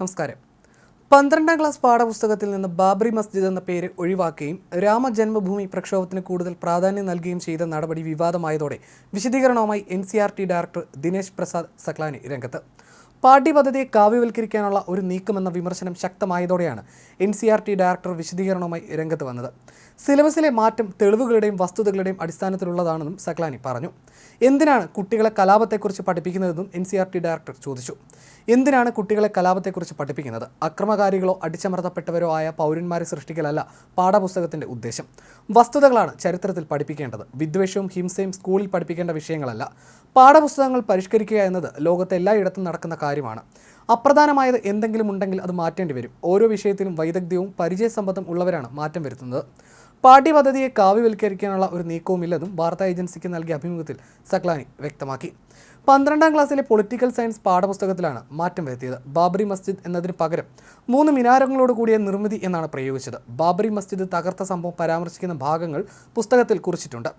നമസ്കാരം. പന്ത്രണ്ടാം ക്ലാസ് പാഠപുസ്തകത്തിൽ നിന്ന് ബാബറി മസ്ജിദ് എന്ന പേര് ഒഴിവാക്കുകയും രാമജന്മഭൂമി പ്രക്ഷോഭത്തിന് കൂടുതൽ പ്രാധാന്യം നൽകുകയും ചെയ്ത നടപടി വിവാദമായതോടെ വിശദീകരണവുമായി N C R T director Dinesh Prasad Saklani രംഗത്ത്. പാഠ്യപദ്ധതിയെ കാവ്യവൽക്കരിക്കാനുള്ള ഒരു നീക്കമെന്ന വിമർശനം ശക്തമായതോടെയാണ് N C R T director വിശദീകരണവുമായി രംഗത്ത് വന്നത്. സിലബസിലെ മാറ്റം തെളിവുകളുടെയും വസ്തുതകളുടെയും അടിസ്ഥാനത്തിലുള്ളതാണെന്നും സക്ലാനി പറഞ്ഞു. എന്തിനാണ് കുട്ടികളെ കലാപത്തെക്കുറിച്ച് പഠിപ്പിക്കുന്നതെന്നും N C R T director ചോദിച്ചു. എന്തിനാണ് കുട്ടികളെ കലാപത്തെക്കുറിച്ച് പഠിപ്പിക്കുന്നത്? അക്രമകാരികളോ അടിച്ചമർത്തപ്പെട്ടവരോ ആയ പൗരന്മാരെ സൃഷ്ടിക്കലല്ല പാഠപുസ്തകത്തിന്റെ ഉദ്ദേശം. വസ്തുതകളാണ് ചരിത്രത്തിൽ പഠിപ്പിക്കേണ്ടത്. വിദ്വേഷവും ഹിംസയും സ്കൂളിൽ പഠിപ്പിക്കേണ്ട വിഷയങ്ങളല്ല. പാഠപുസ്തകങ്ങൾ പരിഷ്കരിക്കുക എന്നത് ലോകത്തെ എല്ലായിടത്തും നടക്കുന്ന കാര്യമാണ്. അപ്രധാനമായത് എന്തെങ്കിലും ഉണ്ടെങ്കിൽ അത് മാറ്റേണ്ടി വരും. ഓരോ വിഷയത്തിലും വൈദഗ്ധ്യവും പരിചയസമ്പത്തും ഉള്ളവരാണ് മാറ്റം വരുത്തുന്നത്. പാഠ്യപദ്ധതിയെ കാവ്യവൽക്കരിക്കാനുള്ള ഒരു നീക്കവുമില്ലെന്നും വാർത്താ ഏജൻസിക്ക് നൽകിയ അഭിമുഖത്തിൽ സക്ലാനി വ്യക്തമാക്കി. പന്ത്രണ്ടാം ക്ലാസ്സിലെ പൊളിറ്റിക്കൽ സയൻസ് പാഠപുസ്തകത്തിലാണ് മാറ്റം വരുത്തിയത്. ബാബറി മസ്ജിദ് എന്നതിന് പകരം മൂന്ന് മിനാരങ്ങളോട് കൂടിയ നിർമ്മിതി എന്നാണ് പ്രയോഗിച്ചത്. ബാബറി മസ്ജിദ് തകർത്ത സംഭവം പരാമർശിക്കുന്ന ഭാഗങ്ങൾ പുസ്തകത്തിൽ കുറിച്ചിട്ടുണ്ട്.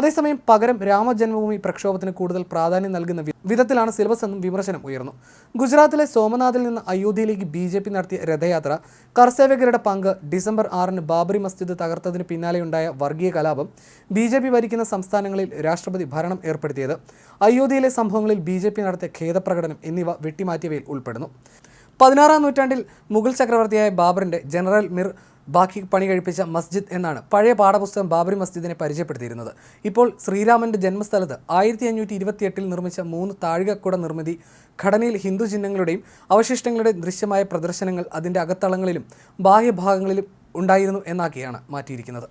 അതേസമയം പകരം രാമജന്മഭൂമി പ്രക്ഷോഭത്തിന് കൂടുതൽ പ്രാധാന്യം നൽകുന്ന വിധത്തിലാണ് സിലബസ് എന്നും വിമർശനം ഉയർന്നു. ഗുജറാത്തിലെ സോമനാഥിൽ നിന്ന് അയോധ്യയിലേക്ക് ബി ജെ പി നടത്തിയ രഥയാത്ര കർസേവകരുടെ പങ്ക് ഡിസംബർ ആറിന് ബാബറി മസ്ജിദ് തകർത്തതിന് പിന്നാലെയുണ്ടായ വർഗീയ കലാപം ബി ജെ പി ഭരിക്കുന്ന സംസ്ഥാനങ്ങളിൽ രാഷ്ട്രപതി ഭരണം ഏർപ്പെടുത്തിയത് അയോധ്യയിലെ സംഭവങ്ങളിൽ ബി ജെ പി നടത്തിയ ഖേദപ്രകടനം എന്നിവ വെട്ടിമാറ്റിയവയിൽ ഉൾപ്പെടുന്നു. പതിനാറാം നൂറ്റാണ്ടിൽ മുഗൾ ചക്രവർത്തിയായ ബാബറിന്റെ ജനറൽ മിർ ബാക്കി പണി കഴിപ്പിച്ച മസ്ജിദ് എന്നാണ് പഴയ പാഠപുസ്തകം ബാബറി മസ്ജിദിനെ പരിചയപ്പെടുത്തിയിരുന്നത്. ഇപ്പോൾ ശ്രീരാമന്റെ ജന്മസ്ഥലത്ത് ആയിരത്തി അഞ്ഞൂറ്റി ഇരുപത്തിയെട്ടിൽ നിർമ്മിച്ച മൂന്ന് താഴികക്കുട നിർമ്മിതി ഘടനയിൽ ഹിന്ദു ചിഹ്നങ്ങളുടെയും അവശിഷ്ടങ്ങളുടെയും ദൃശ്യമായ പ്രദർശനങ്ങൾ അതിന്റെ അകത്തളങ്ങളിലും ബാഹ്യഭാഗങ്ങളിലും ഉണ്ടായിരുന്നു എന്നാക്കിയാണ് മാറ്റിയിരിക്കുന്നത്.